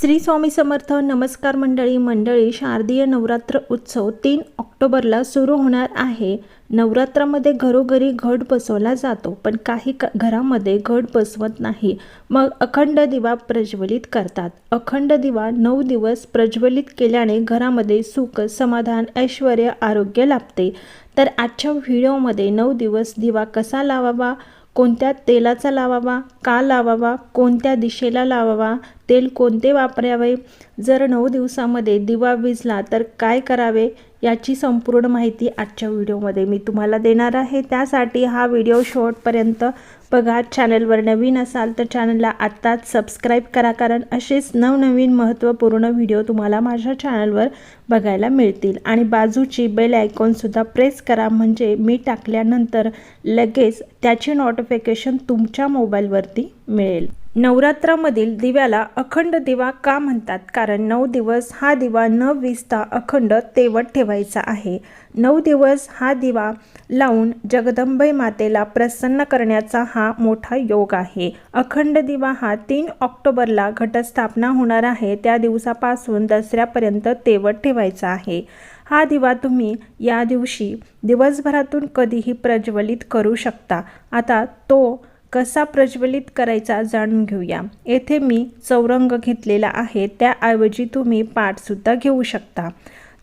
श्री स्वामी समर्थ नमस्कार मंडळी मंडळी शारदीय नवरात्र उत्सव तीन ऑक्टोबरला सुरू होणार आहे. नवरात्रामध्ये घरोघरी घट बसवला जातो पण काही क घरामध्ये घट बसवत नाही. मग अखंड दिवा प्रज्वलित करतात. अखंड दिवा नऊ दिवस प्रज्वलित केल्याने घरामध्ये सुख समाधान ऐश्वर आरोग्य लाभते. तर आजच्या व्हिडिओमध्ये नऊ दिवस दिवा कसा लावावा? कोणत्या तेलाचा लावावा? का लावावा? कोणत्या दिशेला लावावा? तेल कोणते वापरावे? जर नऊ दिवसामध्ये दिवा विजला तर काय करावे? याची संपूर्ण माहिती आजच्या व्हिडिओमध्ये मी तुम्हाला देणार आहे. त्यासाठी हा व्हिडिओ शेवटपर्यंत बघा. चॅनलवर नवीन असाल तर चॅनलला आत्ताच सबस्क्राईब करा कारण असेच नवनवीन महत्त्वपूर्ण व्हिडिओ तुम्हाला माझ्या चॅनलवर बघायला मिळतील. आणि बाजूची बेल आयकॉनसुद्धा प्रेस करा. म्हणजे मी टाकल्यानंतर लगेच त्याची नोटिफिकेशन तुमच्या मोबाईलवर वरती मिळेल. नवरात्रामधील दिव्याला अखंड दिवा का म्हणतात? कारण नऊ दिवस हा दिवा न विजता अखंड तेवत ठेवायचा आहे. नऊ दिवस हा दिवा लावून जगदंबे मातेला प्रसन्न करण्याचा हा मोठा योग आहे. अखंड दिवा हा तीन ऑक्टोबरला घटस्थापना होणार आहे. त्या दिवसापासून दसऱ्यापर्यंत तेवत ठेवायचा आहे. हा दिवा तुम्ही या दिवशी दिवसभरातून कधीही प्रज्वलित करू शकता. आता तो कसा प्रज्वलित करायचा जाणून घेऊया. येथे मी चौरंग घेतलेला आहे त्याऐवजी तुम्ही पाठसुद्धा घेऊ शकता.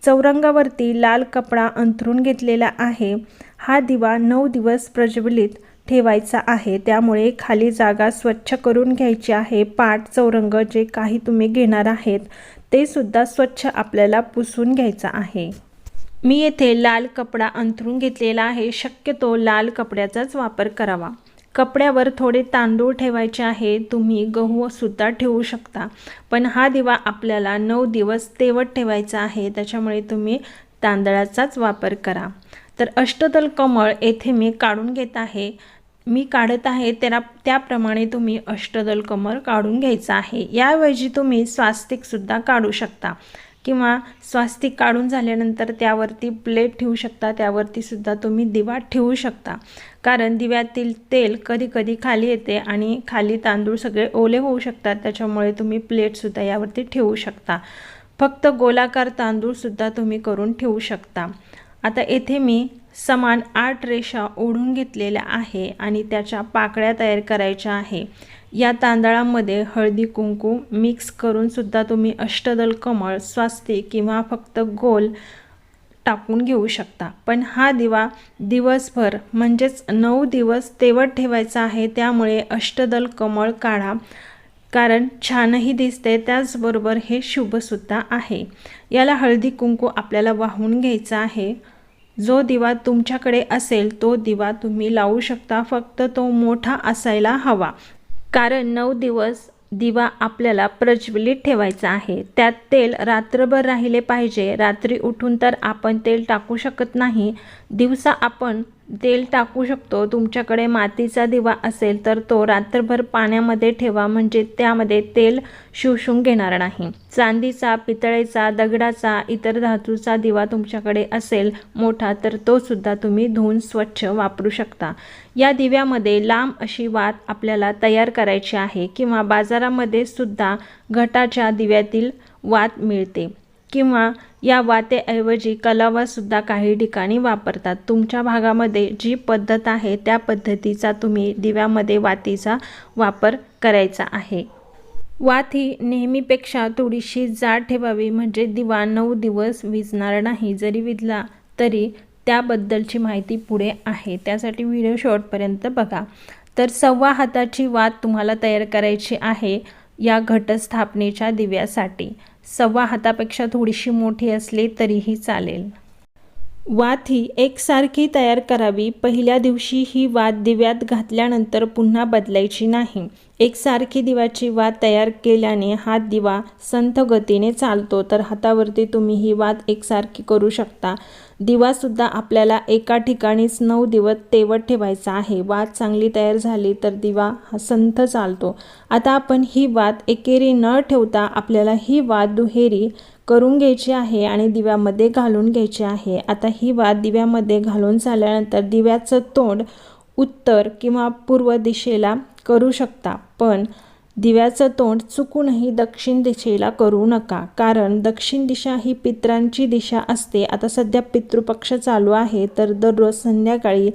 चौरंगावरती लाल कपडा अंथरून घेतलेला आहे. हा दिवा नऊ दिवस प्रज्वलित ठेवायचा आहे त्यामुळे खाली जागा स्वच्छ करून घ्यायची आहे. पाट चौरंग जे काही तुम्ही घेणार आहेत ते सुद्धा स्वच्छ आपल्याला पुसून घ्यायचं आहे. मी येथे लाल कपडा अंथरून घेतलेला आहे शक्यतो लाल कपड्याचाच वापर करावा. कपड्यावर थोडे तांदूळ ठेवायचे आहे तुम्ही गहूसुद्धा ठेवू शकता. पण हा दिवा आपल्याला नऊ दिवस तेवत ठेवायचा आहे त्याच्यामुळे तुम्ही तांदळाचाच वापर करा. तर अष्टदल कमळ येथे मी काढून घेत आहे. मी काढत आहे त्याला त्याप्रमाणे तुम्ही अष्टदल कमळ काढून घ्यायचं आहे. याऐवजी तुम्ही स्वास्तिकसुद्धा काढू शकता. किंवा स्वास्तिक काढून झाल्यानंतर त्यावरती प्लेट ठेवू शकता त्यावरती सुद्धा तुम्ही दिवा ठेवू शकता. कारण दिव्यातील तेल कधी कधी खाली येते आणि खाली तांदूळ सगळे ओले होऊ शकतात त्याच्यामुळे तुम्ही प्लेटसुद्धा यावरती ठेवू शकता. फक्त गोलाकार तांदूळसुद्धा तुम्ही करून ठेवू शकता. आता येथे मी समान आठ रेषा ओढून घेतलेल्या आहे आणि त्याच्या पाकळ्या तयार करायच्या आहे. या तांदळामध्ये हळदी कुंकू मिक्स करून सुद्धा तुम्ही अष्टदल कमळ स्वास्ती किंवा फक्त गोल टाकून घेऊ शकता. पण हा दिवा दिवसभर म्हणजेच नऊ दिवस तेवत ठेवायचा आहे त्यामुळे अष्टदल कमळ काढा. कारण छानही दिसते त्याचबरोबर हे शुभसुद्धा आहे. याला हळदी कुंकू आपल्याला वाहून घ्यायचा आहे. जो दिवा तुमच्याकडे असेल तो दिवा तुम्ही लावू शकता. फक्त तो मोठा असायला हवा. कारण नऊ दिवस दिवा आपल्याला प्रज्वलित ठेवायचा आहे. त्यात तेल रात्रभर राहिले पाहिजे. रात्री उठून तर आपण तेल टाकू शकत नाही. दिवसा आपण तेल टाकू शकतो. तुमच्याकडे मातीचा दिवा असेल तर तो रात्रभर पाण्यामध्ये ठेवा. म्हणजे त्यामध्ये तेल शोषून घेणार नाही. चांदीचा पितळेचा दगडाचा इतर धातूचा दिवा तुमच्याकडे असेल मोठा तर तो सुद्धा तुम्ही धुवून स्वच्छ वापरू शकता. या दिव्यामध्ये लांब अशी वात आपल्याला तयार करायची आहे किंवा बाजारामध्ये सुद्धा घटाच्या दिव्यातील वात मिळते. किंवा या वातेऐवजी कलावासुद्धा काही ठिकाणी वापरतात. तुमच्या भागामध्ये जी पद्धत आहे त्या पद्धतीचा तुम्ही दिव्यामध्ये वातीचा वापर करायचा आहे. वात ही नेहमीपेक्षा थोडीशी जाड ठेवावी म्हणजे दिवा नऊ दिवस विजणार नाही. जरी विजला तरी त्याबद्दलची माहिती पुढे आहे. त्यासाठी व्हिडिओ शेवटपर्यंत बघा. तर सव्वा हाताची वात तुम्हाला तयार करायची आहे या घटस्थापनेच्या दिव्यासाठी. सव्वा हातापेक्षा थोडीशी मोठी असली तरीही चालेल. वात ही एकसारखी तयार करावी. पहिल्या दिवशी ही वात दिव्यात घातल्यानंतर पुन्हा बदलायची नाही. एकसारखी दिव्याची वात तयार केल्याने हा दिवा संथ गतीने चालतो तर हातावरती तुम्ही ही वात एकसारखी करू शकता. दिवासुद्धा आपल्याला एका ठिकाणीच नऊ दिवस तेवत ठेवायचा आहे. वात चांगली तयार झाली तर दिवा हा संथ चालतो. आता आपण ही वात एकेरी न ठेवता आपल्याला ही वात दुहेरी करून घ्यायची आहे आणि दिव्यामध्ये घालून घ्यायची आहे. आता ही वात दिव्यामध्ये घालून झाल्यानंतर दिव्याचं तोंड उत्तर किंवा पूर्व दिशेला करू शकता. पण दिव्याचं तोंड चुकूनही दक्षिण दिशेला करू नका. कारण दक्षिण दिशा ही पित्रांची दिशा असते. आता सध्या पितृपक्ष चालू आहे तर दररोज संध्याकाळी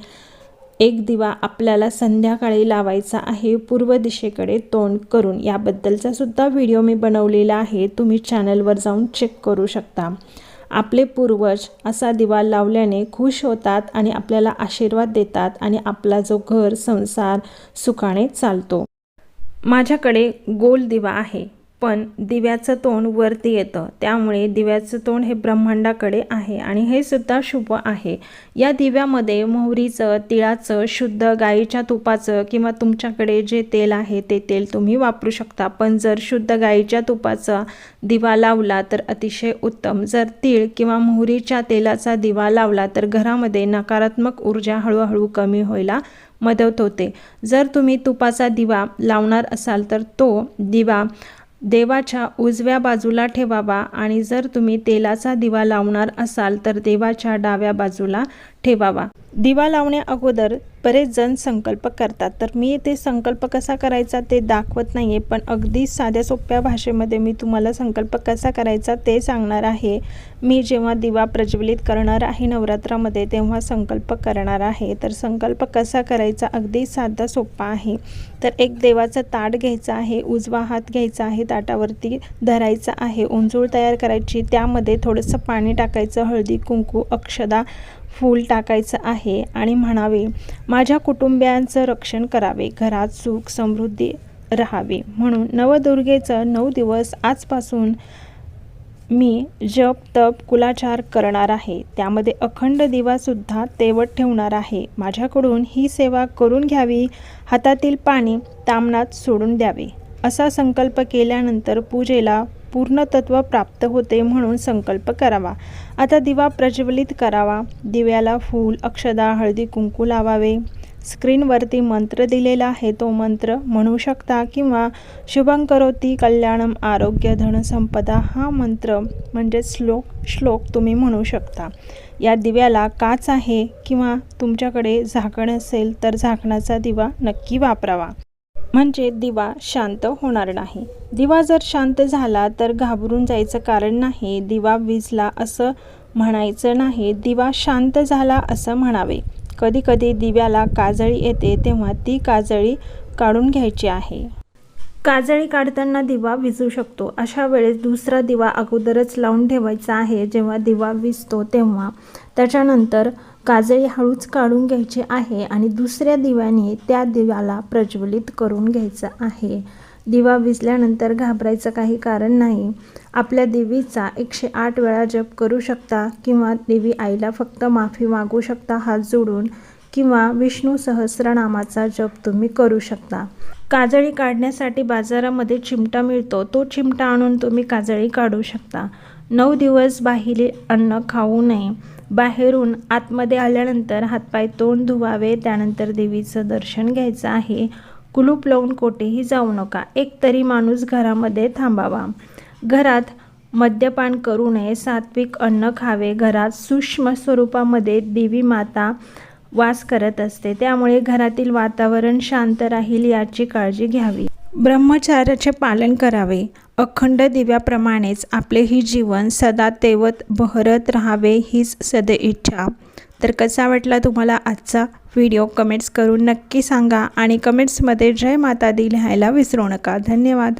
एक दिवा आपल्याला संध्याकाळी लावायचा आहे. पूर्व दिशेकडे तोंड करून. याबद्दलचा सुद्धा व्हिडिओ मी बनवलेला आहे. तुम्ही चॅनलवर जाऊन चेक करू शकता. आपले पूर्वज असा दिवा लावल्याने खुश होतात आणि आपल्याला आशीर्वाद देतात आणि आपला जो घर संसार सुखाने चालतो. माझ्याकडे गोल दिवा आहे. पण दिव्याचं तोंड वरती येतं. त्यामुळे दिव्याचं तोंड हे ब्रह्मांडाकडे आहे आणि हे सुद्धा शुभ आहे. या दिव्यामध्ये मोहरीचं तिळाचं शुद्ध गाईच्या तुपाचं किंवा तुमच्याकडे जे तेल आहे ते तेल तुम्ही वापरू शकता. पण जर शुद्ध गाईच्या तुपाचा दिवा लावला तर अतिशय उत्तम. जर तीळ किंवा मोहरीच्या तेलाचा दिवा लावला तर घरामध्ये नकारात्मक ऊर्जा हळूहळू कमी व्हायला मदत होते. जर तुम्ही तुपाचा दिवा लावणार असाल तर तो दिवा देवाच्या उजव्या बाजूला ठेवावा आणि जर तुम्ही तेलाचा दिवा लावणार असाल तर देवाच्या डाव्या बाजूला ठेवावा. दिवा लावण्या अगोदर बरेच जण संकल्प करतात. तर मी ते संकल्प कसा करायचा ते दाखवत नाही आहे पण अगदी साध्या सोप्या भाषेमध्ये मी तुम्हाला संकल्प कसा करायचा ते सांगणार आहे. मी जेव्हा दिवा प्रज्वलित करणार आहे नवरात्रामध्ये तेव्हा संकल्प करणार आहे. तर संकल्प कसा करायचा अगदी साधा सोपा आहे. तर एक देवाचं ताट घ्यायचं आहे उजवा हात घ्यायचा आहे ताटावरती धरायचा आहे उंजूळ तयार करायची त्यामध्ये थोडंसं पाणी टाकायचं हळदी कुंकू अक्षदा फूल टाकायचं आहे आणि म्हणावे माझ्या कुटुंबियांचं रक्षण करावे घरात सुख समृद्धी राहावी. म्हणून नवदुर्गेचं नऊ दिवस आजपासून मी जप तप कुलाचार करणार आहे. त्यामध्ये अखंड दिवासुद्धा तेवत ठेवणार आहे. माझ्याकडून ही सेवा करून घ्यावी हातातील पाणी तामणात सोडून द्यावे असा संकल्प केल्यानंतर पूजेला पूर्णतत्व प्राप्त होते म्हणून संकल्प करावा. आता दिवा प्रज्वलित करावा. दिव्याला फूल अक्षदा हळदी कुंकू लावावे. स्क्रीनवरती मंत्र दिलेला आहे. तो मंत्र म्हणू शकता किंवा शुभं करोती कल्याणम आरोग्य धनसंपदा हा मंत्र म्हणजे श्लोक श्लोक तुम्ही म्हणू शकता. या दिव्याला काच आहे किंवा तुमच्याकडे झाकण असेल तर झाकणाचा दिवा नक्की वापरावा. म्हणजे दिवा शांत होणार नाही. दिवा जर शांत झाला तर घाबरून जायचं कारण नाही. दिवा विजला असं म्हणायचं नाही. दिवा शांत झाला असं म्हणावे. कधीकधी दिव्याला काजळी येते तेव्हा ती काजळी काढून घ्यायची आहे. काजळी काढताना दिवा विजू शकतो. अशा वेळेस दुसरा दिवा अगोदरच लावून ठेवायचा आहे. जेव्हा दिवा विजतो तेव्हा. त्याच्यानंतर काजळी हळूच काढून घ्यायची आहे आणि दुसऱ्या दिव्याने त्या दिव्याला प्रज्वलित करून घ्यायचं आहे. दिवा विजल्यानंतर घाबरायचं काही कारण नाही. आपल्या देवीचा एकशे आठ वेळा जप करू शकता किंवा देवी आईला फक्त माफी मागू शकता हात जोडून किंवा विष्णू सहस्रनामाचा जप तुम्ही करू शकता. काजळी काढण्यासाठी बाजारामध्ये चिमटा मिळतो. तो चिमटा आणून तुम्ही काजळी काढू शकता. नऊ दिवस बाहेरील अन्न खाऊ नये. बाहेरून आतमध्ये आल्यानंतर हातपाय तोंड धुवावे त्यानंतर देवीचं दर्शन घ्यायचं आहे. कुलूप लावून कोठेही जाऊ नका. एक तरी माणूस घरामध्ये थांबावा. घरात मद्यपान करू नये सात्विक अन्न खावे. घरात सूक्ष्म स्वरूपामध्ये देवी माता वास करत असते. त्यामुळे घरातील वातावरण शांत राहील याची काळजी घ्यावी. ब्रह्मचार्याचे पालन करावे. अखंड दिव्याप्रमाणेच आपलेही जीवन सदा तेवत बहरत राहावे हीच सदै इच्छा. तर कसा वाटला तुम्हाला आजचा व्हिडिओ? कमेंट्स करून नक्की सांगा आणि कमेंट्समध्ये जय माता दी लिहायला विसरू नका. धन्यवाद.